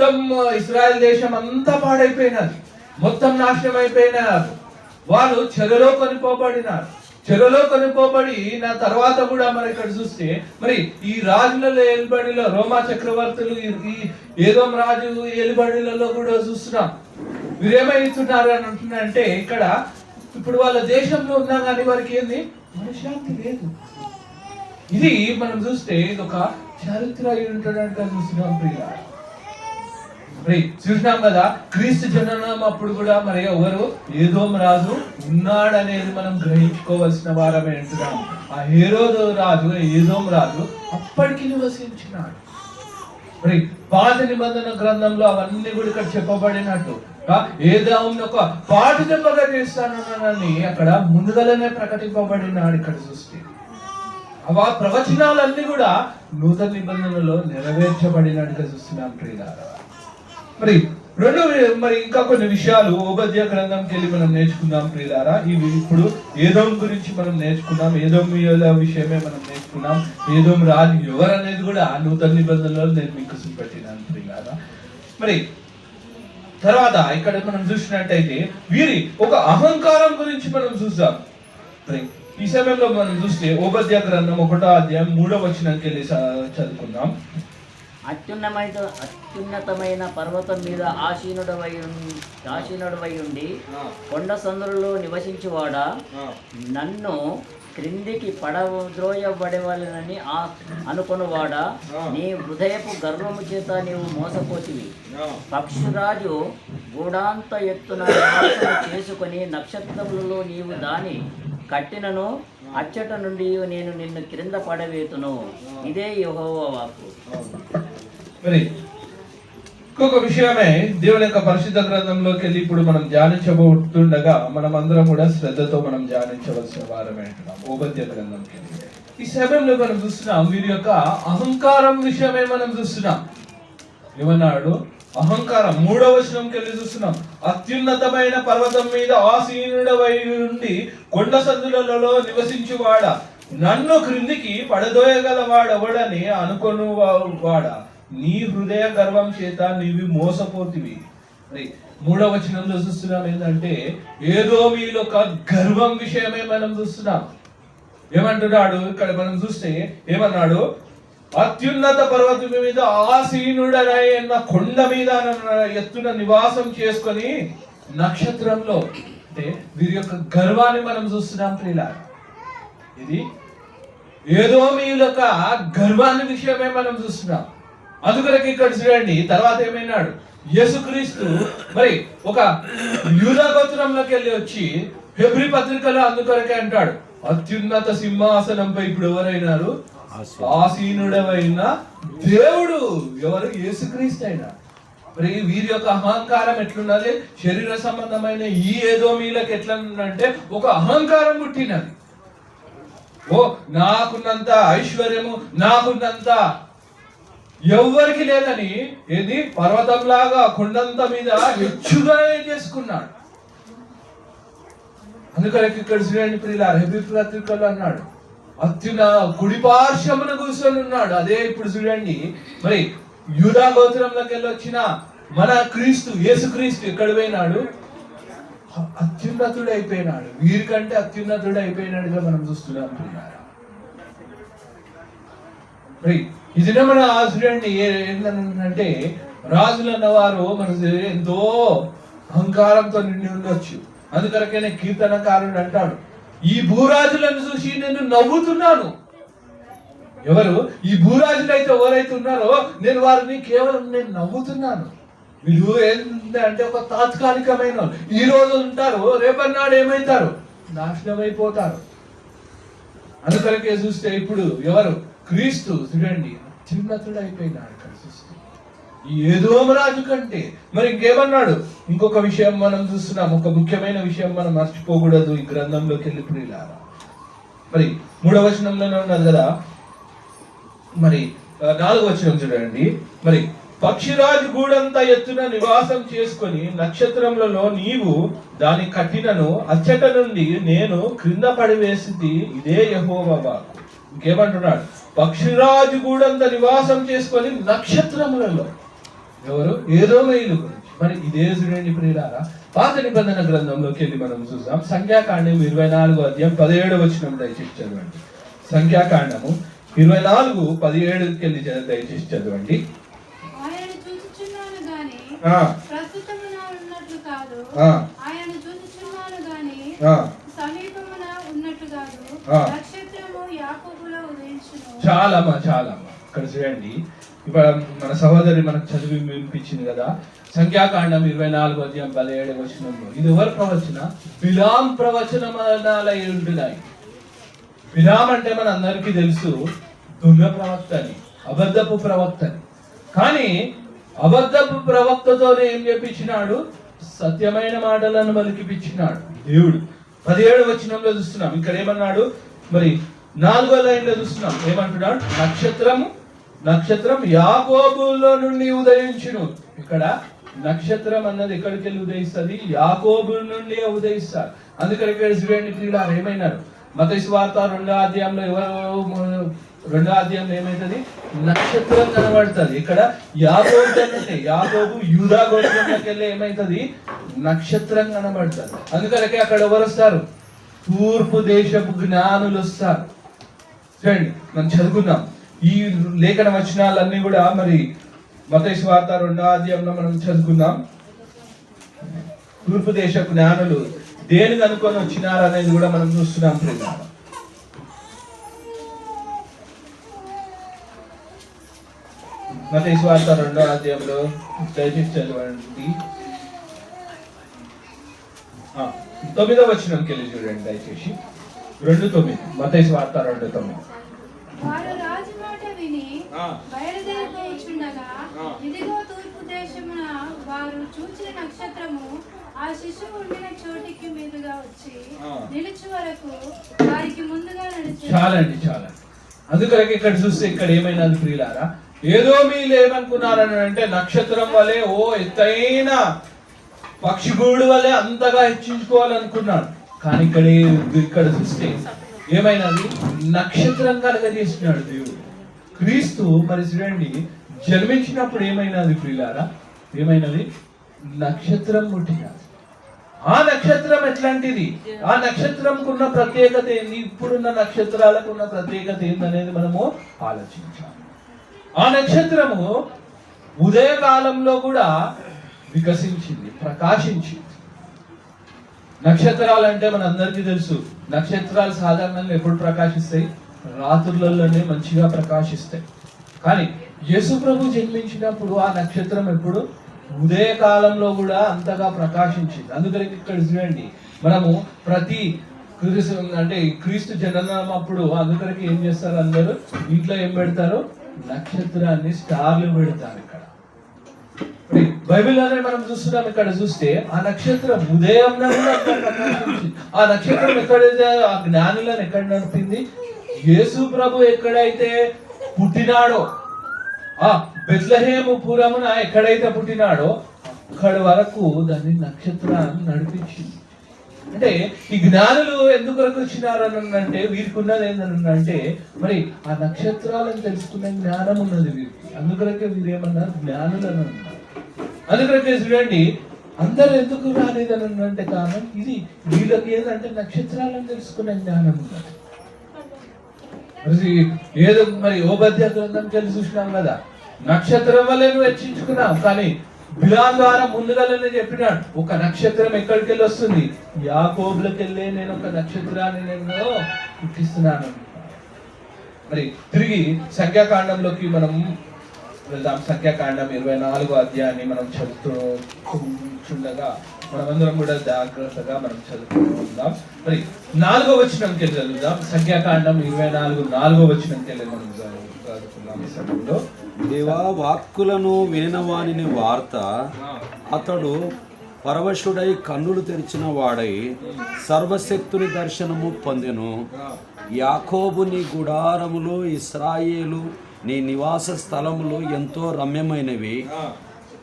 మొత్తం ఇస్రాయల్ దేశం అంతా పాడైపోయినారు. మొత్తం నాశనం అయిపోయినారు వాళ్ళు చెరలో కొనిపోబడినారు. చెరలో కొనిపోబడి నా తర్వాత కూడా మరి ఇక్కడ చూస్తే మరి ఈ రాజులలో ఏలుబడిలో రోమా చక్రవర్తులు ఈ- ఏదో రాజు ఏలుబడిలలో కూడా చూస్తున్నాం. వీరేమైతున్నారు అని అంటున్నారంటే ఇక్కడ ఇప్పుడు వాళ్ళ దేశంలో ఉన్నా కానీ వారికి ఏంది? మనశ్శాంతి లేదు. ఇది మనం చూస్తే ఇది ఒక చరిత్ర అయి ఉంటున్నట్టుగా చూస్తున్నాం ప్రియ మరి చూసినాం కదా క్రీస్తు జననం అప్పుడు కూడా మరి ఎవరు? ఏదో రాజు ఉన్నాడనేది మనం గ్రహించుకోవలసిన వారమే అంటున్నాం. ఆ హేరోదో రాజు ఏదోం రాజు అప్పటికి నివసించినాడు. మరి పాత నిబంధన గ్రంథంలో అవన్నీ కూడా ఇక్కడ చెప్పబడినట్టు. ఏదాముని ఒక పాటు దెబ్బగా చేస్తానని అక్కడ ముందుగానే ప్రకటింపబడినాడు ఇక్కడ చూస్తే ఆ ప్రవచనాలన్నీ కూడా నూతన నిబంధనలో నెరవేర్చబడినట్టుగా చూస్తున్నాం ప్రియులారా. మరి రెండు మరి ఇంకా కొన్ని విషయాలు ఉపాధ్యాయ గ్రంథంకి వెళ్ళి మనం నేర్చుకుందాం ప్రియులారా. ఇవి ఇప్పుడు ఏదోం గురించి మనం నేర్చుకున్నాం ఏదోం విషయమే మనం నేర్చుకున్నాం ఏదోం రాజు ఎవరు అనేది కూడా నూతన నిబంధనలో నేను మీకు పెట్టినాను ప్రియులారా. మరి తర్వాత ఇక్కడ మనం చూసినట్టయితే వీరి ఒక అహంకారం గురించి మనం చూద్దాం. మరి ఈ సమయంలో మనం చూస్తే ఉపాధ్యాయ గ్రంథం ఒకటో అధ్యాయం మూడో వచనానికి చదువుకుందాం. అత్యున్నమైన అత్యున్నతమైన పర్వతం మీద ఆసీనుడవై ఉం- ఆసీనుడవై ఉండి కొండ సందులలో నివసించువాడా. నన్ను క్రిందికి పడద్రోయబడవలనని ఆ అనుకొనువాడా. నీ హృదయపు గర్వము చేత నీవు మోసపోతివి. పక్షిరాజు గూడాంత ఎత్తున చేసుకొని నక్షత్రములలో నీవు దాని కట్టినను అచ్చట నుండి నేను నిన్ను క్రింద పడవేతును ఇదే యెహోవా వాక్కు. మరి ఇంకొక విషయమే దేవుని యొక్క పరిశుద్ధ గ్రంథంలోకి వెళ్ళి ఇప్పుడు మనం ధ్యానించబోతుండగా మనం అందరం కూడా శ్రద్ధతో మనం ధ్యానించవలసిన వారమే అంటున్నాం ఉపద్య గ్రంథంకి. ఈ సమయంలో మనం చూస్తున్నాం వీరి యొక్క అహంకారం విషయమే మనం చూస్తున్నాం. ఏమన్నాడు? అహంకారం. మూడవ వచనంకి వెళ్ళి చూస్తున్నాం. అత్యున్నతమైన పర్వతం మీద ఆసీనుడవై ఉండి కొండ సందులలో నివసించువాడ. నన్ను క్రిందికి పడదోయగలవాడెవడని అనుకొను వాడ నీ హృదయ గర్వం చేత నీవి మోసపోతివి. మూడవ వచనంలో చూస్తున్నాం ఏంటంటే ఏదో మీలో ఒక గర్వం విషయమే మనం చూస్తున్నాం. ఏమంటున్నాడు? ఇక్కడ మనం చూస్తే ఏమన్నాడు? అత్యున్నత పర్వతం మీద ఆసీనుడనై అన్న కొండ మీద ఎత్తున నివాసం చేసుకొని నక్షత్రంలో అంటే వీరి యొక్క గర్వాన్ని మనం చూస్తున్నాం ప్రియుల ఇది ఏదో మీ యొక్క గర్వాన్ని విషయమే మనం చూస్తున్నాం. అందుకొరకు ఇక్కడ చూడండి తర్వాత ఏమైనాడు? యేసుక్రీస్తు మరి ఒక యూదా గోత్రంలోకి వెళ్ళి వచ్చి హెబ్రి పత్రికలో అందుకొరకే అంటాడు అత్యున్నత సింహాసనంపై ఇప్పుడు ఎవరైనారు? ఆసీనుడమైన దేవుడు ఎవరు? యేసుక్రీస్తు అయినా మరి వీరి యొక్క అహంకారం ఎట్లున్నది? శరీర సంబంధమైన ఈ ఏదో మీలకు ఎట్లా అంటే ఒక అహంకారం పుట్టినది. ఓ నాకున్నంత ఐశ్వర్యము నాకున్నంత ఎవ్వరికి లేదని ఏది? పర్వతంలాగా కొండంత మీద హెచ్చుగా చేసుకున్నాడు. అందుకని ఇక్కడ చూడండి ప్రియుల హెబి పత్రికలు అన్నాడు. అత్యున కుడి పార్శ్వమున కూర్చొని ఉన్నాడు. అదే ఇప్పుడు చూడండి. మరి యూదా గోత్రంలోకి వెళ్ళి వచ్చిన మన క్రీస్తు యేసు క్రీస్తు ఎక్కడ పోయినాడు? అత్యున్నతుడు అయిపోయినాడు వీరికంటే అత్యున్నతుడు అయిపోయినాడుగా మనం చూస్తున్నాం ప్రియులారా. మరి ఇది మన చూడండి ఏ- ఏంటంటే రాజులు అన్నవారు మన ఎంతో అహంకారంతో నిండి ఉండొచ్చు. అందుకొరకనే కీర్తనకారుడు అంటాడు. ఈ భూరాజులను చూసి నేను నవ్వుతున్నాను. ఎవరు? ఈ భూరాజులు అయితే ఎవరైతే ఉన్నారో నేను వారిని కేవలం నేను నవ్వుతున్నాను. వీళ్ళు ఏంటంటే ఒక తాత్కాలికమైన ఈ రోజు ఉంటారు రేపన్నాడు ఏమైతారు? నాశనం అయిపోతారు అందుకరికే చూస్తే ఇప్పుడు ఎవరు? క్రీస్తు. చూడండి అత్యున్నతుడు అయిపోయినాడు ఇక్కడ చూస్తే. ఈ ఏదో రాజు కంటే మరి ఇంకేమన్నాడు? ఇంకొక విషయం మనం చూస్తున్నాం. ఒక ముఖ్యమైన విషయం మనం మర్చిపోకూడదు ఈ గ్రంథంలోకి వెళ్ళి ప్రియులారా. మరి మూడవ వచనంలోనే ఉన్నది కదా? మరి ఆ, నాలుగవ వచనం చూడండి. మరి పక్షిరాజు గూడంతా ఎత్తున నివాసం చేసుకొని నక్షత్రములలో నీవు దాని కట్టినను అచ్చట నుండి నేను క్రింద పడివేసింది ఇదే యహోవా ఇంకేమంటున్నాడు? పక్షిరాజు గూడంతా నివాసం చేసుకొని నక్షత్రములలో. ఎవరు? ఏదో మైలు మరి ఇదే చూడండి ప్రియులారా పాత నిబంధన గ్రంథంలోకి వెళ్ళి మనం చూద్దాం. సంఖ్యాకాండం ఇరవై నాలుగు అధ్యాయం పదిహేడు వచ్చిన దయచేసి చదవండి. సంఖ్యాకాండము ఇరవై నాలుగు పదిహేడుకి వెళ్ళి దయచేసి చదవండి. ఆయన చూచుచున్నాను గాని ఆ, ప్రస్తుతమున ఉన్నట్లు కాదు. ఆ, ఆయన చూచుచున్నాను గాని ఆ. సమీపమున ఉన్నట్లు కాదు. ఆ. నక్షత్రము యాకోబులో ఉదయించును. చాలా అమ్మా చాలా అమ్మా ఇక్కడ చూడండి. ఇప్పుడు మన సహోదరి మనకు చదివి వినిపించింది కదా. సంఖ్యాకాండం ఇరవై నాలుగు అధ్యాయం పదిహేడు వచనంలో. ఇది ఎవరు ప్రవచన? బిలాం ప్రవచనమనాలై ఉంటున్నాయి బిలాం అంటే మన అందరికీ తెలుసు దున్న ప్రవక్త అని అబద్ధపు ప్రవక్త అని కానీ అబద్ధపు ప్రవక్తతోనే ఏం చెప్పించినాడు? సత్యమైన మాటలను పలికిపించినాడు దేవుడు. పదిహేడు వచనంలో చూస్తున్నాం. ఇక్కడ ఏమన్నాడు? మరి నాలుగో లైన్లో చూస్తున్నాం. ఏమంటున్నాడు? నక్షత్రము నక్షత్రం యాకోబులో నుండి ఉదయించును. ఇక్కడ నక్షత్రం అన్నది ఎక్కడికి వెళ్ళి ఉదయిస్తుంది? యాకోబు నుండి ఉదయిస్తారు. అందుకని ఇక్కడ చూడండి క్రీడారు ఏమైనారు? మత వార్త రెండో అధ్యాయంలో ఎవరు రెండో అధ్యాయంలో ఏమైతుంది? నక్షత్రం కనబడుతుంది. ఇక్కడ యాకోబు అంటే యాకోబు యూదా గోత్రంలోకి వెళ్ళి ఏమైతుంది? నక్షత్రం కనబడుతుంది. అందుకని అక్కడ ఎవరు వస్తారు? తూర్పు దేశపు జ్ఞానులు వస్తారు. చూడండి మనం చదువుకుందాం. ఈ లేఖన వచనాలన్నీ కూడా మరి మతేశ్వ వార్త రెండో అధ్యాయంలో మనం చదువుకుందాం. తూర్పు దేశ జ్ఞానులు దేనికి అనుకొని వచ్చినారు అనేది కూడా మనం చూస్తున్నాం ప్రియులారా. మతేశ్వ వార్త రెండో అధ్యాయంలో దయచేసి చదవండి. తొమ్మిదో వచనంకి వెళ్ళి చూడండి దయచేసి. రెండు తొమ్మిది. మతేశ్వ వార్త రెండు తొమ్మిది. విని. బయలుదేరిపోవచ్చుండగా. ఇదిగో తూర్పు దేశమున వారు చూచిన నక్షత్రము ఆ శిశువు ఉండిన చోటికి మీదుగా వచ్చి. నిలుచు వరకు వారికి ముందుగా నడిచి చాలండి చాలా అందుకని ఇక్కడ చూస్తే ఇక్కడ ఏమైనది ప్రియులారా ఏదో మీరు ఏమనుకున్నారని అంటే నక్షత్రం వలె ఓ ఎత్తైన పక్షిగూడు వలె అంతగా హెచ్చించుకోవాలనుకున్నాడు కానీ ఇక్కడ ఇక్కడ చూస్తే ఏమైనది నక్షత్రం కలగజేసినాడు దేవుడు క్రీస్తు మరి చూడండి జన్మించినప్పుడు ఏమైనది ప్రియులారా? ఏమైనది? నక్షత్రం పుట్టినది. ఆ నక్షత్రం ఎట్లాంటిది? ఆ నక్షత్రంకున్న ప్రత్యేకత ఏంది? ఇప్పుడున్న నక్షత్రాలకు ఉన్న ప్రత్యేకత ఏందనేది మనము ఆలోచించాలి. ఆ నక్షత్రము ఉదయకాలంలో కూడా వికసించింది ప్రకాశించింది. నక్షత్రాలు అంటే మన అందరికీ తెలుసు. నక్షత్రాలు సాధారణంగా ఎప్పుడు ప్రకాశిస్తాయి? రాత్రులలోనే మంచిగా ప్రకాశిస్తాయి. కానీ యేసు ప్రభు జన్మించినప్పుడు ఆ నక్షత్రం ఎప్పుడు? ఉదయకాలంలో కూడా అంతగా ప్రకాశించింది. అందుకని ఇక్కడ చూడండి మనము ప్రతి క్రీస్తు అంటే క్రీస్తు జననం అప్పుడు అందుకని ఏం చేస్తారు అందరూ? ఇంట్లో ఏం పెడతారు? నక్షత్రాన్ని స్టార్లు పెడతారు ఇక్కడ. బైబిల్లోనే మనం చూస్తున్నాం ఇక్కడ చూస్తే ఆ నక్షత్రం ఉదయం ఆ నక్షత్రం ఎక్కడైతే ఆ జ్ఞానులను ఎక్కడ నడిపింది? యేసు ప్రభు ఎక్కడైతే పుట్టినాడో ఆ బెత్లహేము పురమున ఎక్కడైతే పుట్టినాడో అక్కడి వరకు దాన్ని నక్షత్రాన్ని నడిపించింది. అంటే ఈ జ్ఞానులు ఎందుకు వరకు అంటే వీరికి ఉన్నది ఏంటంటే మరి ఆ నక్షత్రాలను తెలుసుకునే జ్ఞానం ఉన్నది వీరికి. అందుకొరకే వీరు ఏమన్నారు జ్ఞానులు అని అన్నారు అందుకొరకే చూడండి అందరు ఎందుకు రాలేదని అంటే కారణం ఇది వీళ్ళకి ఏంటంటే నక్షత్రాలను తెలుసుకునే జ్ఞానం ఉన్నది. మరి ఏదో మరి ఓబద్య గ్రంథం కలిసి చూసినాం కదా. నక్షత్రం వల్ల నువ్వు హెచ్చించుకున్నావు కానీ బిలాం ద్వారా ముందుగానే చెప్పినాడు ఒక నక్షత్రం ఎక్కడికి వెళ్ళి వస్తుంది? యాకోబులకు వెళ్ళే నేను ఒక నక్షత్రాన్ని నేను పుట్టిస్తున్నాను. మరి తిరిగి సంఖ్యాకాండంలోకి మనం వెళ్దాం. సంఖ్యాకాండం ఇరవై నాలుగో అధ్యాయాన్ని మనం చదువుతూ చుండగా మనమందరం కూడా జాగ్రత్తగా మనం చదువుతూ ఉందాం మరి నాలుగో వచనంకి చదువుదాం. సంఖ్యాకాండం ఇరవై నాలుగు నాలుగో వచనంకి మనం చదువు- చదువుకుందాం ఈ సమయంలో. దేవా వాక్కులను వినినవాని వార్త. అతడు పరవశుడై కన్నులు తెరిచిన వాడై సర్వశక్తుని దర్శనము పొందెను. యాకోబు నీ గుడారములు ఇస్రాయేలు నీ నివాస స్థలములు ఎంతో రమ్యమైనవి.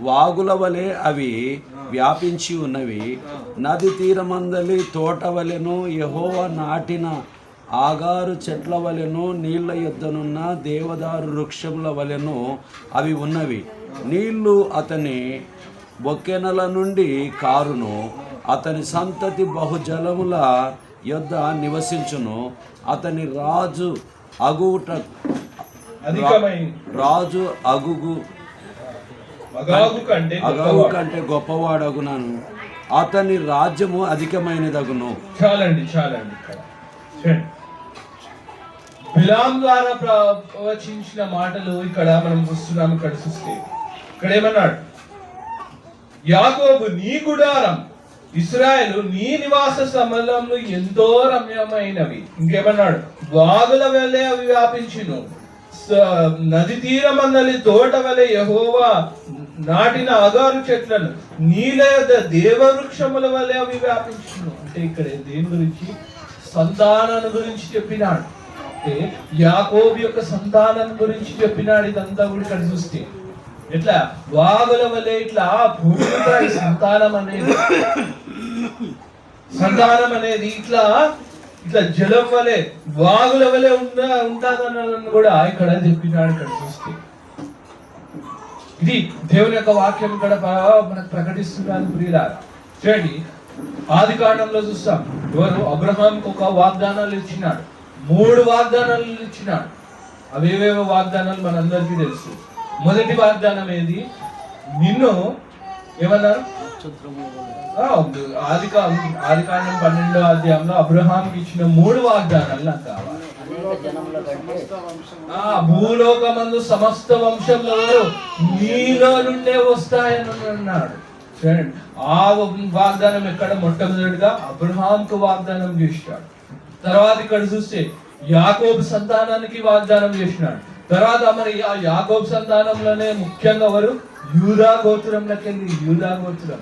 వాగుల వలె అవి వ్యాపించి ఉన్నవి. నది తీరమందలి తోట వలెను యహోవ నాటిన ఆగారు చెట్ల వలెను నీళ్ళ యొద్దనున్న దేవదారు వృక్షముల వలెను అవి ఉన్నవి. నీళ్ళు అతని బొక్కెనల నుండి కారును అతని సంతతి బహుజలముల యొద్ద నివసించును. అతని రాజు అగుట రాజు అగుగు అగాగు కంటే అగవు. కంటే గొప్పవాడగునను. అతని రాజ్యము అధికమైనదగును. చాలండి చాలండి. బిలాం ద్వారా ప్రవచించిన మాటలు ఇక్కడ మనం చూస్తున్నాం ఇక్కడ చూస్తే. ఇక్కడ ఏమన్నాడు? యాకోబు నీ గుడారం ఇస్రాయేలు నీ నివాస స్థలములు ఎంతో రమ్యమైనవి. ఇంకేమన్నాడు? వాగుల వలె అవి వ్యాపించును. నది తీరమందలి తోట వలె యహోవా నాటిన అగారు చెట్లను నీల దేవవృక్షముల వలె అవి వ్యాపించును. అంటే ఇక్కడ దేని గురించి? సంతానాన్ని గురించి చెప్పినాడు. అంటే యాకోబు యొక్క సంతానం గురించి చెప్పినాడు ఇదంతా కూడా ఇక్కడ చూస్తే. ఎట్లా? వాగుల వలె ఇట్లా భూమి సంతానం అనేది సంతానం అనేది ఇట్లా ఇట్లా జలం వలె వాగుల వలె ఉందా ఉంటుందని కూడా ఇక్కడ చెప్పినాడు ఇక్కడ చూస్తే. ఇది దేవుని యొక్క వాక్యం ఇక్కడ మనకు ప్రకటిస్తున్నాను ప్రియుల చూడండి ఆది కాండంలో చూస్తాం. ఎవరు? అబ్రహాంకి ఒక వాగ్దానాలు ఇచ్చినాడు. మూడు వాగ్దానాలు ఇచ్చినాడు. అవేవేవో వాగ్దానాలు మనందరికీ తెలుసు. మొదటి వాగ్దానం ఏది? నిన్ను ఏమన్నారు? ఆది కా- ఆది కాండం పన్నెండో అధ్యాయంలో అబ్రహాంకి ఇచ్చిన మూడు వాగ్దానాలు నాకు కావాలి. ఆ భూలోకమందు సమస్త వంశంలో నీలో నుండే వస్తాయని అన్నాడు. చూడండి ఆ వాగ్దానం ఎక్కడ? మొట్టమొదటిగా అబ్రహాంకు వాగ్దానం చేసినాడు తర్వాత ఇక్కడ చూస్తే యాకోబు సంతానానికి వాగ్దానం చేసినాడు. తర్వాత మరి ఆ యాకోబు సంతానంలోనే ముఖ్యంగా ఎవరు? యూదా గోత్రంలోకి వెళ్ళి యూదా గోత్రం.